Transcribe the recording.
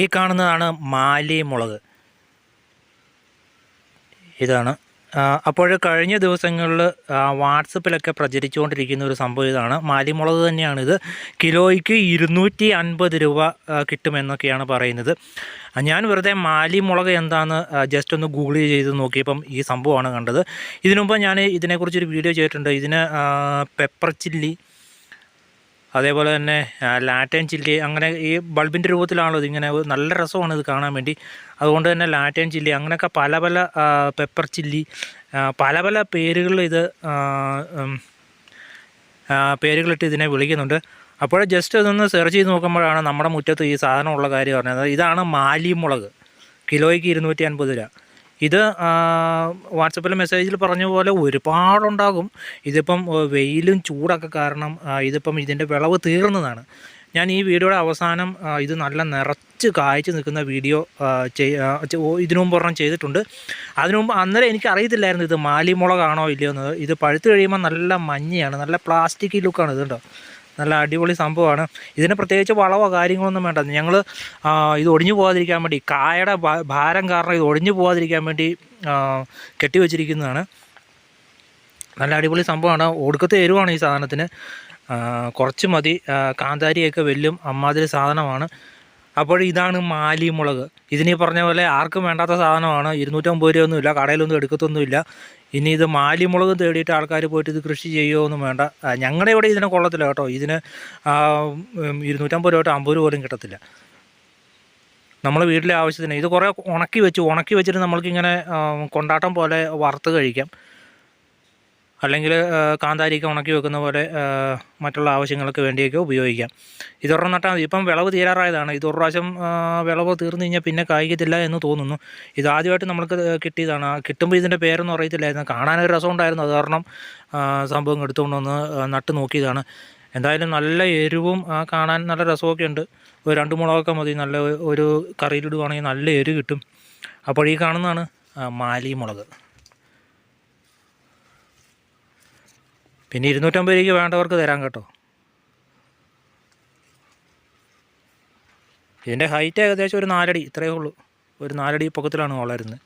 ഈ കാണുന്നതാണ് മാലി മുളക് ഇതാണ് അപ്പോൾ കഴിഞ്ഞ ദിവസങ്ങളിൽ വാട്സപ്പിലൊക്കെ പ്രചരിച്ചുകൊണ്ടിരിക്കുന്ന ഒരു സംഭവം ഇതാണ്. മാലിമുളക് ഇത്. കിലോയ്ക്ക് ഇരുന്നൂറ്റി അൻപത് രൂപ കിട്ടുമെന്നൊക്കെയാണ് പറയുന്നത്. ഞാൻ വെറുതെ മാലിമുളക് എന്താണെന്ന് ജസ്റ്റ് ഒന്ന് ഗൂഗിൾ ചെയ്ത് നോക്കിയപ്പം ഈ സംഭവമാണ് കണ്ടത്. ഇതിനുമുമ്പ് ഞാൻ ഇതിനെക്കുറിച്ചൊരു വീഡിയോ ചെയ്തിട്ടുണ്ട്. ഇതിന് പെപ്പർ ചില്ലി അതേപോലെ തന്നെ ലാറ്റൻ ചില്ലി അങ്ങനെ ഈ ബൾബിന്റെ രൂപത്തിലാണല്ലോ ഇതിങ്ങനെ നല്ല രസമാണ് ഇത് കാണാൻ വേണ്ടി. അതുകൊണ്ട് തന്നെ ലാറ്റൻ ചില്ലി അങ്ങനെയൊക്കെ പല പല പെപ്പർ ചില്ലി പല പല പേരുകളിൽ ഇത് പേരുകളിട്ട് ഇതിനെ വിളിക്കുന്നുണ്ട്. അപ്പോൾ ജസ്റ്റ് ഇതൊന്ന് സെർച്ച് ചെയ്ത് നോക്കുമ്പോഴാണ് നമ്മുടെ മുറ്റത്ത് ഈ സാധനമുള്ള കാര്യം പറഞ്ഞത് ഇതാണ് മാലിമുളക്. കിലോയ്ക്ക് ഇരുന്നൂറ്റി അൻപത് രൂപ. ഇത് വാട്സപ്പിലെ മെസ്സേജിൽ പറഞ്ഞ പോലെ ഒരുപാടുണ്ടാകും. ഇതിപ്പം വെയിലും ചൂടൊക്കെ കാരണം ഇതിപ്പം ഇതിന്റെ വിളവ് തീർന്നതാണ്. ഞാൻ ഈ വീഡിയോയുടെ അവസാനം ഇത് നല്ല നിറച്ച് കായ്ച്ചു നിൽക്കുന്ന വീഡിയോ ഇതിനു മുമ്പ് ഒരെണ്ണം ചെയ്തിട്ടുണ്ട്. അതിനു മുമ്പ് അന്നേരം എനിക്ക് അറിയത്തില്ലായിരുന്നു ഇത് മാലിമുളകാണോ ഇല്ലയോ എന്ന് ഇത് പഴുത്ത് കഴിയുമ്പോൾ നല്ല മഞ്ഞയാണ് നല്ല പ്ലാസ്റ്റിക് ലുക്കാണ് ഇത് കേട്ടോ നല്ല അടിപൊളി സംഭവമാണ്. ഇതിന് പ്രത്യേകിച്ച് വളവോ കാര്യങ്ങളൊന്നും വേണ്ട. ഞങ്ങൾ ഇത് ഒടിഞ്ഞു പോകാതിരിക്കാൻ വേണ്ടി കായയുടെ ഭാരം കാരണം ഇത് ഒടിഞ്ഞു പോകാതിരിക്കാൻ വേണ്ടി കെട്ടിവെച്ചിരിക്കുന്നതാണ്. നല്ല അടിപൊളി സംഭവമാണ്. ഒടുക്കത്തെ എരിവാണ് ഈ സാധനത്തിന്. കുറച്ച് മതി. കാന്താരിയൊക്കെ വെല്ലും അമ്മാതിരി സാധനമാണ്. അപ്പോൾ ഇതാണ് മാലി മുളക്. ഇതിനീ പറഞ്ഞ പോലെ ആർക്കും വേണ്ടാത്ത സാധനമാണ്. ഇരുന്നൂറ്റമ്പത് രൂപയൊന്നുമില്ല. കടയിലൊന്നും എടുക്കത്തൊന്നുമില്ല. ഇനി ഇത് മാലിമുളക് തേടിയിട്ട് ആൾക്കാർ പോയിട്ട് ഇത് കൃഷി ചെയ്യുമോ ഒന്നും വേണ്ട ഞങ്ങളുടെ ഇവിടെ ഇതിനെ കൊള്ളത്തില്ല കേട്ടോ. ഇതിന് ഇരുന്നൂറ്റമ്പത് രൂപ അമ്പത് രൂപ പോലും കിട്ടത്തില്ല. നമ്മൾ വീട്ടിലെ ആവശ്യത്തിന് ഇത് കുറേ ഉണക്കി വെച്ചു. ഉണക്കി വെച്ചിട്ട് നമ്മൾക്കിങ്ങനെ കൊണ്ടാട്ടം പോലെ വറുത്ത് കഴിക്കാം. അല്ലെങ്കിൽ കാന്താരിക്ക ഉണക്കി വെക്കുന്ന പോലെ മറ്റുള്ള ആവശ്യങ്ങൾക്ക് വേണ്ടിയൊക്കെ ഉപയോഗിക്കാം. ഇതൊരെണ്ണം നട്ടാൽ മതി. ഇപ്പം വിളവ് തീരാറായതാണ്. ഇത് ഒരു പ്രാവശ്യം വിളവ് തീർന്നു കഴിഞ്ഞാൽ പിന്നെ കായ്ക്കത്തില്ല എന്ന് തോന്നുന്നു. ഇതാദ്യമായിട്ട് നമ്മൾക്ക് കിട്ടിയതാണ്. കിട്ടുമ്പോൾ ഇതിന്റെ പേരൊന്നും അറിയത്തില്ലായിരുന്നു. കാണാനൊരു രസമുണ്ടായിരുന്നു അത് കാരണം സംഭവം എടുത്തുകൊണ്ട് വന്ന് നട്ട് നോക്കിയതാണ്. എന്തായാലും നല്ല എരിവും കാണാൻ നല്ല രസമൊക്കെ ഉണ്ട്. ഒരു രണ്ട് മുളകൊക്കെ മതി. നല്ല ഒരു കറിയിലിടുവാണെങ്കിൽ നല്ല എരിവ് കിട്ടും. അപ്പോൾ ഈ കാണുന്നതാണ് മാലി മുളക് പിന്നെ ഇരുന്നൂറ്റമ്പത് രൂപയ്ക്ക് വേണ്ടവർക്ക് തരാം കേട്ടോ. ഇതിന്റെ ഹൈറ്റ് ഏകദേശം ഒരു നാലടി ഇത്രയേ ഉള്ളൂ. ഒരു നാലടി പൊക്കത്തിലാണ് വളരുന്നത്